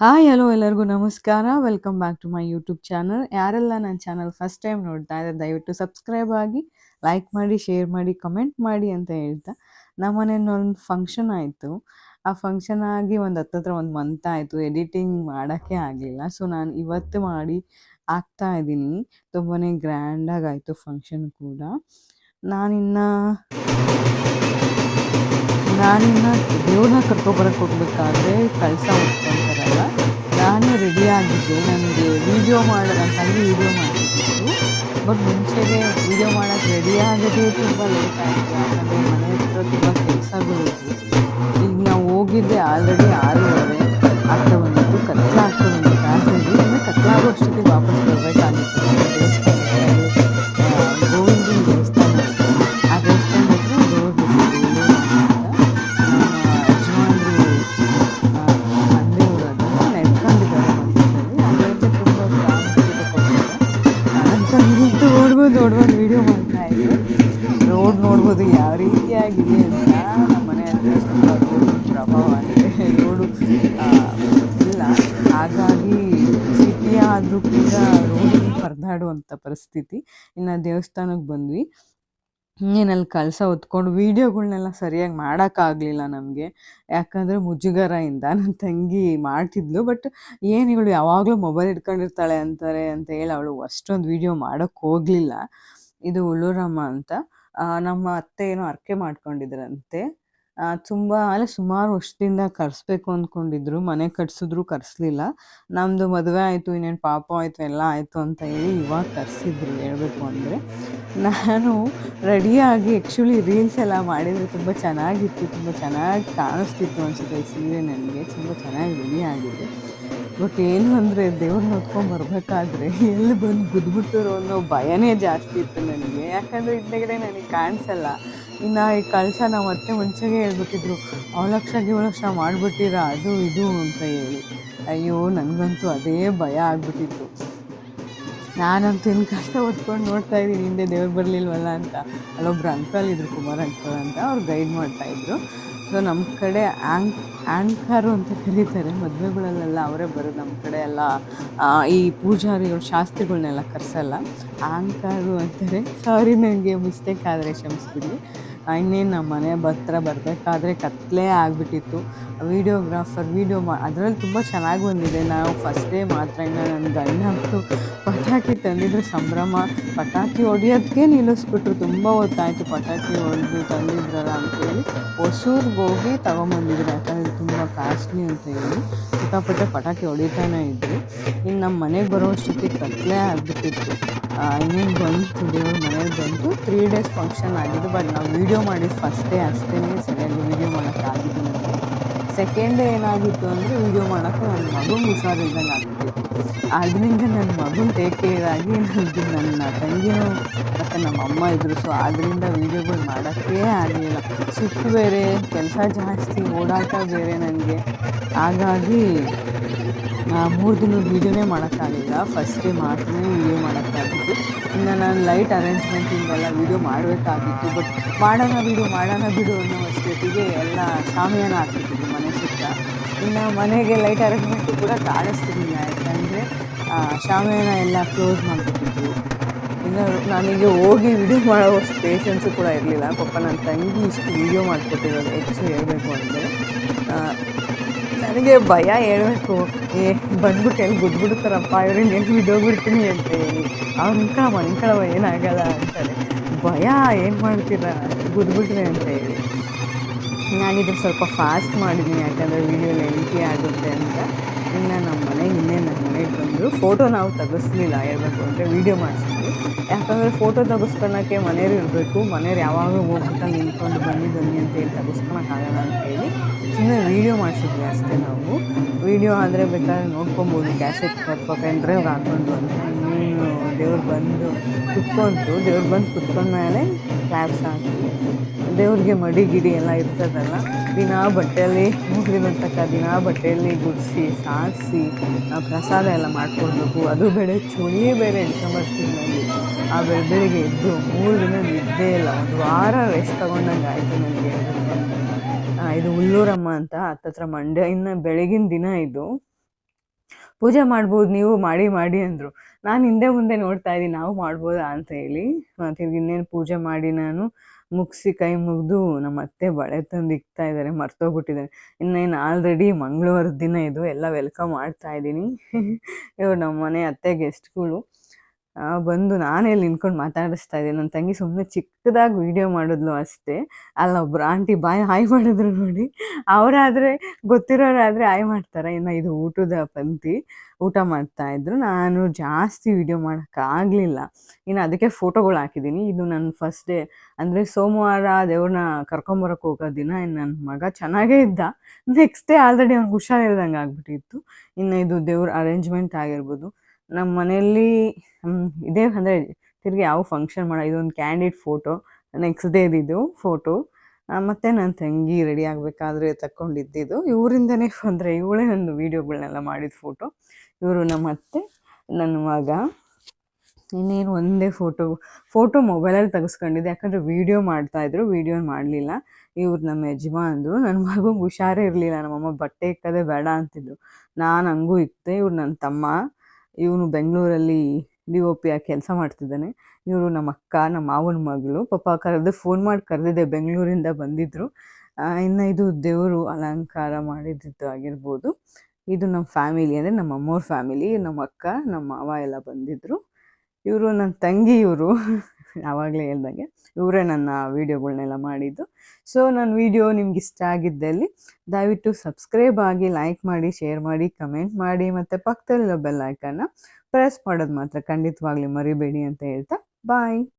Hi, hello ಎಲ್ಲರಿಗೂ ನಮಸ್ಕಾರ. Welcome back to my YouTube channel ಯಾರೆಲ್ಲ ನನ್ನ ಚಾನಲ್ ಫಸ್ಟ್ ಟೈಮ್ ನೋಡ್ತಾ ಇದ್ದಾರೆ ದಯವಿಟ್ಟು ಸಬ್ಸ್ಕ್ರೈಬ್ ಆಗಿ ಲೈಕ್ ಮಾಡಿ ಶೇರ್ ಮಾಡಿ ಕಮೆಂಟ್ ಮಾಡಿ ಅಂತ ಹೇಳ್ತಾ. ನಮ್ಮ ಮನೇಲಿ ಒಂದು ಫಂಕ್ಷನ್ ಆಯಿತು. ಆ ಫಂಕ್ಷನ್ ಆಗಿ ಒಂದು ಹತ್ತತ್ರ ಒಂದು ಮಂತ್ ಆಯಿತು. ಎಡಿಟಿಂಗ್ ಮಾಡೋಕ್ಕೆ ಆಗಲಿಲ್ಲ. ಸೊ ನಾನು ಇವತ್ತು ಮಾಡಿ ಆಗ್ತಾ ಇದ್ದೀನಿ. ತುಂಬಾ ಗ್ರ್ಯಾಂಡಾಗಿ ಆಯಿತು ಫಂಕ್ಷನ್ ಕೂಡ. ನಾನಿನ್ನು, ನಾನಿನ್ನ ದೇವ್ರನ್ನ ಕರ್ಕೊಬರಕ್ಕೆ ಹೋಗ್ಬೇಕಾದ್ರೆ ಕಳಸ ಹೊತ್ಕೊಂತಾರಲ್ಲ ನಾನೇ ರೆಡಿಯಾಗಿದ್ದೆ ನನಗೆ ವೀಡಿಯೋ ಮಾಡೋ ನನ್ನ ತಂಗಿ ವೀಡಿಯೋ ಮಾಡಿದ್ದು ಬಟ್ ಮುಂಚೆಗೆ ವೀಡಿಯೋ ಮಾಡೋಕ್ಕೆ ರೆಡಿ ಆಗೋದೇ ತುಂಬ ಲೇಟ್ ಆಯಿತು. ಯಾಕಂದರೆ ಮನೆ ಹತ್ರ ತುಂಬ ಕೆಲಸಗಳಿದ್ವು ಈಗ ನಾವು ಹೋಗಿದ್ದೆ ಆಲ್ರೆಡಿ ತಂಗಿಂತೂ ವಿಡಿಯೋ ಮಾಡ್ತಾ ಇದ್ರು ರೋಡ್ ನೋಡ್ಬೋದು ಯಾವ ರೀತಿಯಾಗಿದೆ ಅಂತ ನಮ್ಮ ಮನೆ ಹತ್ರ ಸ್ವಲ್ಪ ಪ್ರಭಾವ ಅಂದರೆ ರೋಡು ಇಲ್ಲ. ಹಾಗಾಗಿ ಸಿಟಿ ಆದರೂ ಕೂಡ ರೋಡಿಗೆ ಪರದಾಡುವಂಥ ಪರಿಸ್ಥಿತಿ. ಇನ್ನು ದೇವಸ್ಥಾನಕ್ಕೆ ಬಂದ್ವಿ. ಇನ್ನೇನಲ್ಲಿ ಕಳಸ ಹೊತ್ಕೊಂಡು ವೀಡಿಯೋಗಳ್ನೆಲ್ಲ ಸರಿಯಾಗಿ ಮಾಡೋಕ್ಕಾಗಲಿಲ್ಲ ನಮಗೆ. ಯಾಕಂದರೆ ಇಂದ ನನ್ನ ತಂಗಿ ಮಾಡ್ತಿದ್ಲು, ಬಟ್ ಏನು ಇವಳು ಯಾವಾಗಲೂ ಮೊಬೈಲ್ ಇಟ್ಕೊಂಡಿರ್ತಾಳೆ ಅಂತಾರೆ ಅಂತ ಹೇಳಿ ಅವಳು ಅಷ್ಟೊಂದು ವೀಡಿಯೋ ಮಾಡೋಕ್ಕೆ ಹೋಗಲಿಲ್ಲ. ಇದು ಉಳ್ಳೂರಮ್ಮ ಅಂತ. ನಮ್ಮ ಅತ್ತೆ ಏನೋ ಅರ್ಕೆ ಮಾಡ್ಕೊಂಡಿದ್ರಂತೆ. ತುಂಬ, ಅಲ್ಲ, ಸುಮಾರು ವರ್ಷದಿಂದ ಕರೆಸ್ಬೇಕು ಅಂದ್ಕೊಂಡಿದ್ರು ಮನೆ ಕಟ್ಸಿದ್ರು ಕರೆಸ್ಲಿಲ್ಲ. ನಮ್ಮದು ಮದುವೆ ಆಯಿತು, ಇನ್ನೇನು ಪಾಪ ಆಯಿತು, ಎಲ್ಲ ಆಯಿತು ಅಂತ ಹೇಳಿ ಇವಾಗ ಕರೆಸಿದ್ರು, ಹೇಳಬೇಕು ಅಂದರೆ. ನಾನು ರೆಡಿಯಾಗಿ ಆ್ಯಕ್ಚುಲಿ ರೀಲ್ಸ್ ಎಲ್ಲ ಮಾಡಿದರೆ ತುಂಬ ಚೆನ್ನಾಗಿತ್ತು, ತುಂಬ ಚೆನ್ನಾಗಿ ಕಾಣಿಸ್ತಿತ್ತು ಅನಿಸುತ್ತೆ ಈ ಸೀರೆ ನನಗೆ. ತುಂಬ ಚೆನ್ನಾಗಿ ರೆಡಿ ಆಗಿದೆ. ಬಟ್ ಏನು ಅಂದರೆ ದೇವ್ರನ್ನ ಹೊತ್ಕೊಂಡು ಬರಬೇಕಾದ್ರೆ ಎಲ್ಲಿ ಬಂದು ಗುದ್ಬಿಟ್ಟರು ಅನ್ನೋ ಭಯನೇ ಜಾಸ್ತಿ ಇತ್ತು ನನಗೆ. ಯಾಕಂದರೆ ಇದ್ದಗಡೆ ನನಗೆ ಕಾಣಿಸಲ್ಲ. ಇನ್ನು ಈ ಕಳಸ ನಾವು ಮತ್ತೆ ಮುಂಚೆಗೆ ಹೇಳ್ಬಿಟ್ಟಿದ್ರು ಅವಲಕ್ಷ ಗಿವಲಕ್ಷ ಮಾಡಿಬಿಟ್ಟಿರ, ಅದು ಇದು ಅಂತ ಹೇಳಿ. ಅಯ್ಯೋ ನನಗಂತೂ ಅದೇ ಭಯ ಆಗ್ಬಿಟ್ಟಿತ್ತು. ನಾನಂತೂ ಇನ್ನು ಕಷ್ಟ ಹೊತ್ಕೊಂಡು ನೋಡ್ತಾ ಇದ್ದೀನಿ, ಹಿಂದೆ ದೇವ್ರು ಬರಲಿಲ್ವಲ್ಲ ಅಂತ. ಅಲ್ಲೊಬ್ರು ಅಂಕಲ್ ಇದ್ರು, ಕುಮಾರ್ ಅಂಕಲ್ ಅಂತ, ಅವ್ರು ಗೈಡ್ ಮಾಡ್ತಾಯಿದ್ರು ಸೊ ನಮ್ಮ ಕಡೆ ಆ್ಯಂಕ್ ಆ್ಯಂಕರು ಅಂತ ಕರೀತಾರೆ. ಮದುವೆಗಳಲ್ಲೆಲ್ಲ ಅವರೇ ಬರೋದು ನಮ್ಮ ಕಡೆ ಎಲ್ಲ. ಈ ಪೂಜಾರಿಗಳು ಶಾಸ್ತ್ರಿಗಳನ್ನೆಲ್ಲ ಕರೆಸಲ್ಲ. ಆ್ಯಂಕರು ಅಂತಾರೆ. ಸಾರಿ ನನಗೆ ಮಿಸ್ಟೇಕ್ ಆದರೆ ಕ್ಷಮಿಸ್ಬಿಡಿ. ಇನ್ನೇನು ನಮ್ಮ ಮನೆ ಹತ್ರ ಬರಬೇಕಾದ್ರೆ ಕತ್ಲೇ ಆಗಿಬಿಟ್ಟಿತ್ತು. ವೀಡಿಯೋಗ್ರಾಫರ್ ವೀಡಿಯೋ ಮಾ, ಅದರಲ್ಲಿ ತುಂಬ ಚೆನ್ನಾಗಿ ಬಂದಿದೆ. ನಾವು ಫಸ್ಟ್ ಡೇ ಮಾತ್ರ ನನ್ನ ಗಂಡ ಅಂತೂ ಪಟಾಕಿ ತಂದಿದ್ರು ಸಂಭ್ರಮ. ಪಟಾಕಿ ಹೊಡಿಯೋದಕ್ಕೆ ನಿಲ್ಲಿಸ್ಬಿಟ್ರು. ತುಂಬ ಹೊತ್ತಾಯಿತು ಪಟಾಕಿ ಹೊಡೆದು ತಂದಿದ್ರಲ್ಲ ಅಂತೇಳಿ ಹೊಸೂರ್ಗೆ ಹೋಗಿ ತಗೊಂಬಂದಿದ್ರು. ಯಾಕಂದರೆ ತುಂಬ ಕಾಸ್ಟ್ಲಿ ಅಂತ ಹೇಳಿ. ಸಿಕ್ಕಾಪಟ್ಟೆ ಪಟಾಕಿ ಹೊಡಿತಾನೆ ಇದ್ದರು ಇನ್ನು ನಮ್ಮ ಮನೆಗೆ ಬರೋ ಅಷ್ಟೊತ್ತಿಗೆ ಕತ್ಲೆ ಆಗಿಬಿಟ್ಟಿತ್ತು. ಇನ್ನೇನು ಬಂತು ದೇವ್ರ ಮನೆಗೆ ಬಂತು. ತ್ರೀ ಡೇಸ್ ಫಂಕ್ಷನ್ ಆಗಿದ್ದು ಬಟ್ ನಾವು ವೀಡಿಯೋ ಮಾಡಿದ ಫಸ್ಟ್ ಡೇ ಅಷ್ಟೇ ಸರಿಯಾಗಿ ವೀಡಿಯೋ ಮಾಡೋಕ್ಕಾಗಿದ್ದು ಸೆಕೆಂಡ್ ಡೇ ಏನಾಗಿತ್ತು ಅಂದರೆ ವೀಡಿಯೋ ಮಾಡೋಕ್ಕೆ ನನ್ನ ಮಗು ಹುಷಾರಿದ್ದಂಗೆ ಆಗ್ತಿತ್ತು ಅದರಿಂದ ನನ್ನ ಮಗನ ಟೇಕ್ ಕೇರ್ ಆಗಿ ನನಗೆ ನನ್ನ ತಂಗಿನೂ ಮತ್ತು ನಮ್ಮ ಅಮ್ಮ ಇದ್ದರು ಸೊ ಆದ್ದರಿಂದ ವೀಡಿಯೋಗಳು ಮಾಡೋಕ್ಕೇ ಆಗಲಿಲ್ಲ. ಸಿಕ್ಕು ಬೇರೆ, ಕೆಲಸ ಜಾಸ್ತಿ, ಓಡಾಟ ಬೇರೆ ನನಗೆ. ಹಾಗಾಗಿ ಮೂರು ದಿನದ ವೀಡಿಯೋನೇ ಮಾಡೋಕ್ಕಾಗಲಿಲ್ಲ. ಫಸ್ಟ್ ಡೇ ಮಾತ್ರ ವೀಡಿಯೋ ಮಾಡೋಕ್ಕಾಗಿತ್ತು ಇನ್ನು ನಾನು ಲೈಟ್ ಅರೇಂಜ್ಮೆಂಟ್ ಹಿಂಗೆಲ್ಲ ವೀಡಿಯೋ ಮಾಡಬೇಕಾಗಿತ್ತು ಬಟ್ ಮಾಡೋಣ ಬಿಡು ಮಾಡೋಣ ಬಿಡು ಅನ್ನೋ ಅಷ್ಟೊತ್ತಿಗೆ ಎಲ್ಲ ಶಾಮಿಯಾನ ಆಗ್ತಿತ್ತು ಮನೆ ಸುತ್ತ. ಇನ್ನು ಮನೆಗೆ ಲೈಟ್ ಅರೇಂಜ್ಮೆಂಟು ಕೂಡ ಕಾಣಿಸ್ತಿರ್ಲಿಲ್ಲ. ಯಾಕಂದರೆ ಶಾಮಿಯಾನ ಎಲ್ಲ ಕ್ಲೋಸ್ ಮಾಡಿಬಿಟ್ಟಿದ್ರು. ಇನ್ನು ನನಗೆ ಹೋಗಿ ವಿಡಿಯೋ ಮಾಡೋ ಪೇಷನ್ಸು ಕೂಡ ಇರಲಿಲ್ಲ. ಪಾಪ ನನ್ನ ತಂಗಿ ಇಷ್ಟು ವೀಡಿಯೋ ಮಾಡಿಕೊಟ್ಟಿರೋದು ಹೆಚ್ಚು ಹೇಳಬೇಕು ಅಂದರೆ ನನಗೆ ಭಯ ಹೇಳಬೇಕು. ಏ, ಬಂದ್ಬಿಟ್ಟು ಎಲ್ಲಿ ಗುದ್ಬಿಡ್ತಾರಪ್ಪ ಇವ್ರಿಗೆ ಎಲ್ಲಿ ಬಿಡೋಗ್ಬಿಡ್ತೀನಿ ಅಂತ ಹೇಳಿ. ನಿಂತ್ಕೊಳಮ್ಮ ನಿಂತ್ಕೊಳಮ್ಮ ಏನಾಗಲ್ಲ ಅಂತಾರೆ. ಭಯ, ಏನು ಮಾಡ್ತೀರಾ? ಗುದ್ಬಿಟ್ರೆ ಅಂತ ಹೇಳಿ. ನಾನಿದ್ರೆ ಸ್ವಲ್ಪ ಫಾಸ್ಟ್ ಮಾಡಿದ್ದೀನಿ ಯಾಕಂದರೆ ವೀಡಿಯೋ ಲೆಂತಿ ಆಗುತ್ತೆ ಅಂತ. ಇನ್ನು ನಮ್ಮ ಮನೆ ಇನ್ನೇ ನಮ್ಮ ಮನೆಗೆ ಬಂದು ಫೋಟೋ ನಾವು ತೆಗೆಸ್ಲಿಲ್ಲ, ಹೇಳ್ಬೇಕು ಅಂದರೆ ವೀಡಿಯೋ ಮಾಡಿಸಿದ್ವಿ. ಯಾಕಂದರೆ ಫೋಟೋ ತೆಗೆಸ್ಕೊಳಕ್ಕೆ ಮನೆಯವ್ರು ಇರಬೇಕು. ಮನೆಯವ್ರು ಯಾವಾಗಲೂ ಹೋಗ್ಬಿಟ್ಟು ನಿಂತ್ಕೊಂಡು ಬನ್ನಿ ಬನ್ನಿ ಅಂತ ಹೇಳಿ ತೆಗೆಸ್ಕೊಳಕ್ಕಾಗಲ್ಲ ಅಂತೇಳಿ ಸುಮ್ಮನೆ ವೀಡಿಯೋ ಮಾಡಿಸಿದ್ವಿ ಅಷ್ಟೇ ನಾವು. ವೀಡಿಯೋ ಆದರೆ ಬೇಕಾದ್ರೆ ನೋಡ್ಕೊಬೋದು ಕ್ಯಾಸೆಟ್ ಪಕ್ಕ ಪೆನ್ ಡ್ರೈವ್ ಹಾಕ್ಕೊಂಡು ಅಂತ ಇನ್ನೇನು ದೇವ್ರು ಬಂದು ಕುತ್ಕೊಂತು, ದೇವ್ರು ಬಂದು ಕುತ್ಕೊಂಡ್ಮೇಲೆ ಕ್ಲಾಪ್ಸ್ ಹಾಕಿ. ದೇವ್ರಿಗೆ ಮಡಿ ಗಿಡಿ ಎಲ್ಲ ಇರ್ತದಲ್ಲ, ದಿನ ಬಟ್ಟೆಯಲ್ಲಿ ಮೂರು ದಿನದ ತನಕ ದಿನ ಬಟ್ಟೆಯಲ್ಲಿ ಗುಡಿಸಿ ಸಾರಿಸಿ ಪ್ರಸಾದ ಎಲ್ಲ ಮಾಡ್ಕೊಳ್ಬೇಕು ಅದು ಬೇರೆ ಚಳಿ ಬೇರೆ ಡಿಸೆಂಬರ್ ತಿಂಗಳಲ್ಲಿ ಆ ಬೆಳೆ ಬೆಳಿಗ್ಗೆ ಎದ್ದು ಮೂರು ದಿನ ನಿದ್ದೆ ಇಲ್ಲ, ಒಂದು ವಾರ ರೆಸ್ಟ್ ತೊಗೊಂಡಂಗೆ ಆಯಿತು ನನಗೆ. ಇದು ಉಳ್ಳೂರಮ್ಮ ಅಂತ ಹತ್ತತ್ರ ಮಂಡ್ಯ, ಇನ್ನು ಬೆಳಗಿನ ದಿನ ಇದು. ಪೂಜೆ ಮಾಡ್ಬೋದು, ನೀವು ಮಾಡಿ ಮಾಡಿ ಅಂದರು. ನಾನು ಹಿಂದೆ ಮುಂದೆ ನೋಡ್ತಾ ಇದ್ದೀನಿ, ನಾವು ಮಾಡ್ಬೋದಾ ಅಂತ ಹೇಳಿ. ತಿರ್ಗಿ ಇನ್ನೇನು ಪೂಜೆ ಮಾಡಿ ನಾನು ಮುಗಿಸಿ ಕೈ ಮುಗಿದು ನಮ್ಮ ಅತ್ತೆ ಬಳೆ ತಂದು ಇಕ್ತಾ ಇದ್ದಾರೆ ಮರ್ತೋಗ್ಬಿಟ್ಟಿದ್ದಾರೆ ಇನ್ನೇನು ಆಲ್ರೆಡಿ ಮಂಗಳವಾರದ ದಿನ ಇದು, ಎಲ್ಲ ವೆಲ್ಕಮ್ ಮಾಡ್ತಾ ಇದ್ದೀನಿ. ಇವ್ರು ನಮ್ಮ ಮನೆ ಅತ್ತೆ ಗೆಸ್ಟ್ಗಳು ಬಂದು ನಾನೇ ಅಲ್ಲಿ ನಿಂತ್ಕೊಂಡು ಮಾತಾಡಿಸ್ತಾ ಇದ್ದೆ ನನ್ನ ತಂಗಿ ಸುಮ್ಮನೆ ಚಿಕ್ಕದಾಗಿ ವೀಡಿಯೋ ಮಾಡಿದ್ಲು ಅಷ್ಟೇ. ಅಲ್ಲೊಬ್ರು ಆಂಟಿ ಬಾಯಿ ಹಾಯ್ ಮಾಡಿದ್ರು ನೋಡಿ. ಅವರಾದರೆ ಗೊತ್ತಿರೋರಾದರೆ ಹಾಯ್ ಮಾಡ್ತಾರೆ. ಇನ್ನು ಇದು ಊಟದ ಪಂಕ್ತಿ. ಊಟ ಮಾಡ್ತಾ ಇದ್ರು. ನಾನು ಜಾಸ್ತಿ ವೀಡಿಯೋ ಮಾಡೋಕ್ಕಾಗಲಿಲ್ಲ ಇನ್ನು ಅದಕ್ಕೆ ಫೋಟೋಗಳು ಹಾಕಿದ್ದೀನಿ. ಇದು ನನ್ನ ಫಸ್ಟ್ ಡೇ ಅಂದರೆ ಸೋಮವಾರ ದೇವ್ರನ್ನ ಕರ್ಕೊಂಬರಕ್ಕೆ ಹೋಗೋ ದಿನ. ಇನ್ನು ನನ್ನ ಮಗ ಚೆನ್ನಾಗೇ ಇದ್ದ. ನೆಕ್ಸ್ಟ್ ಡೇ ಆಲ್ರೆಡಿ ಅವ್ನಿಗೆ ಹುಷಾರಿಲ್ದಂಗೆ ಆಗ್ಬಿಟ್ಟಿತ್ತು. ಇನ್ನು ಇದು ದೇವ್ರ ಅರೇಂಜ್ಮೆಂಟ್ ಆಗಿರ್ಬೋದು. ನಮ್ಮ ಮನೆಯಲ್ಲಿ ಇದೇ ಅಂದರೆ ತಿರುಗಿ ಯಾವ ಫಂಕ್ಷನ್ ಮಾಡೋ ಇದೊಂದು ಕ್ಯಾಂಡಿಡ್ ಫೋಟೋ ನೆಕ್ಸ್ಟ್ ಡೇದಿದು ಫೋಟೋ ಮತ್ತು ನನ್ನ ತಂಗಿ ರೆಡಿ ಆಗಬೇಕಾದ್ರೆ ತಕ್ಕೊಂಡಿದ್ದಿದ್ದು. ಇವರಿಂದನೇ ಅಂದರೆ ಇವಳೇ ನನ್ನ ವೀಡಿಯೋಗಳನ್ನೆಲ್ಲ ಮಾಡಿದ ಫೋಟೋ ಇವರು ನಮ್ಮ ಅತ್ತೆ ನನ್ನ ಮಗ. ಇನ್ನೇನು ಒಂದೇ ಫೋಟೋ ಫೋಟೋ ಮೊಬೈಲಲ್ಲಿ ತೆಗೆಸ್ಕೊಂಡಿದ್ದೆ. ಯಾಕಂದರೆ ವೀಡಿಯೋ ಮಾಡ್ತಾಯಿದ್ರು ವೀಡಿಯೋ ಮಾಡಲಿಲ್ಲ. ಇವ್ರು ನಮ್ಮ ಯಜಮಾನ್ರು ನನ್ನ ಮಗು ಹುಷಾರೇ ಇರಲಿಲ್ಲ. ನಮ್ಮಮ್ಮ ಬಟ್ಟೆ ಇಕ್ಕದೆ ಬೇಡ ಅಂತಿದ್ರು. ನಾನು ಹಂಗೂ ಇಕ್ತೆ ಇವ್ರು ನನ್ನ ತಮ್ಮ. ಇವನು ಬೆಂಗಳೂರಲ್ಲಿ ಡಿ ಒ ಪಿ ಆಗಿ ಕೆಲಸ ಮಾಡ್ತಿದ್ದಾನೆ. ಇವರು ನಮ್ಮ ಅಕ್ಕ, ನಮ್ಮ ಮಾವನ ಮಗಳು. ಪಾಪ ಕರೆದು ಫೋನ್ ಮಾಡಿ ಕರೆದಿದ್ದೆ, ಬೆಂಗಳೂರಿಂದ ಬಂದಿದ್ದರು ಇನ್ನು ಇದು ದೇವರು ಅಲಂಕಾರ ಮಾಡಿದ್ದು ಆಗಿರ್ಬೋದು. ಇದು ನಮ್ಮ ಫ್ಯಾಮಿಲಿ ಅಂದರೆ ನಮ್ಮ ಅಮ್ಮವ್ರ ಫ್ಯಾಮಿಲಿ ನಮ್ಮ ಅಕ್ಕ, ನಮ್ಮ ಮಾವ ಎಲ್ಲ ಬಂದಿದ್ದರು ಇವರು ನನ್ನ ತಂಗಿ ಇವರು ಯಾವಾಗಲೇ ಹೇಳ್ದಂಗೆ. ಇವರೇ ನನ್ನ ವೀಡಿಯೋಗಳನ್ನೆಲ್ಲ ಮಾಡಿದ್ದು. ಸೊ ನನ್ನ ವೀಡಿಯೋ ನಿಮ್ಗೆ ಇಷ್ಟ ಆಗಿದ್ದಲ್ಲಿ ದಯವಿಟ್ಟು ಸಬ್ಸ್ಕ್ರೈಬ್ ಆಗಿ ಲೈಕ್ ಮಾಡಿ, ಶೇರ್ ಮಾಡಿ, ಕಮೆಂಟ್ ಮಾಡಿ, ಮತ್ತು ಪಕ್ಕದಲ್ಲಿರೋ ಬೆಲ್ ಐಕನ್ನ ಪ್ರೆಸ್ ಮಾಡೋದು ಮಾತ್ರ ಖಂಡಿತವಾಗ್ಲಿ ಮರಿಬೇಡಿ ಅಂತ ಹೇಳ್ತಾ, ಬಾಯ್.